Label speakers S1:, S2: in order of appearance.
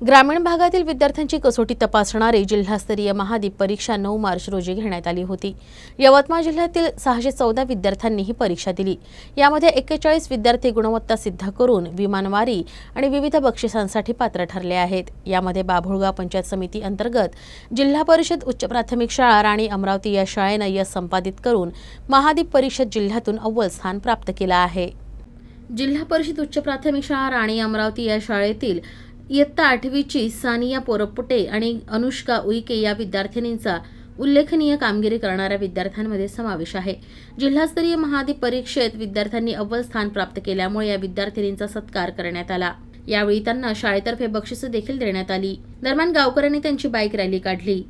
S1: ग्रामीण भागातील विद्यार्थ्यांची कसोटी तपासणारी जिल्हास्तरीय महादीप परीक्षा नऊ मार्च रोजी घेण्यात आली होती. यवतमाळ जिल्ह्यातील सहाशे चौदा विद्यार्थ्यांनी ही परीक्षा दिली. यामध्ये एक्केचाळीस विद्यार्थी गुणवत्ता सिद्ध करून विमानवारी आणि विविध बक्षिसांसाठी पात्र ठरले आहेत. यामध्ये बाभुळगाव पंचायत समिती अंतर्गत जिल्हा परिषद उच्च प्राथमिक शाळा राणी अमरावती या शाळेनं यश संपादित करून महादीप परिषद जिल्ह्यातून अव्वल स्थान प्राप्त केलं आहे. जिल्हा परिषद उच्च प्राथमिक शाळा राणी अमरावती या शाळेतील इयत्ता आठवीची सानिया पोरपुटे आणि अनुष्का उईके या विद्यार्थिनींचा उल्लेखनीय कामगिरी करणाऱ्या विद्यार्थ्यांमध्ये समावेश आहे. जिल्हास्तरीय महादीप परीक्षेत विद्यार्थ्यांनी अव्वल स्थान प्राप्त केल्यामुळे या विद्यार्थिनींचा सत्कार करण्यात आला. यावेळी त्यांना शाळेतर्फे बक्षिसं देखील देण्यात आली. दरम्यान गावकऱ्यांनी त्यांची बाईक रॅली काढली.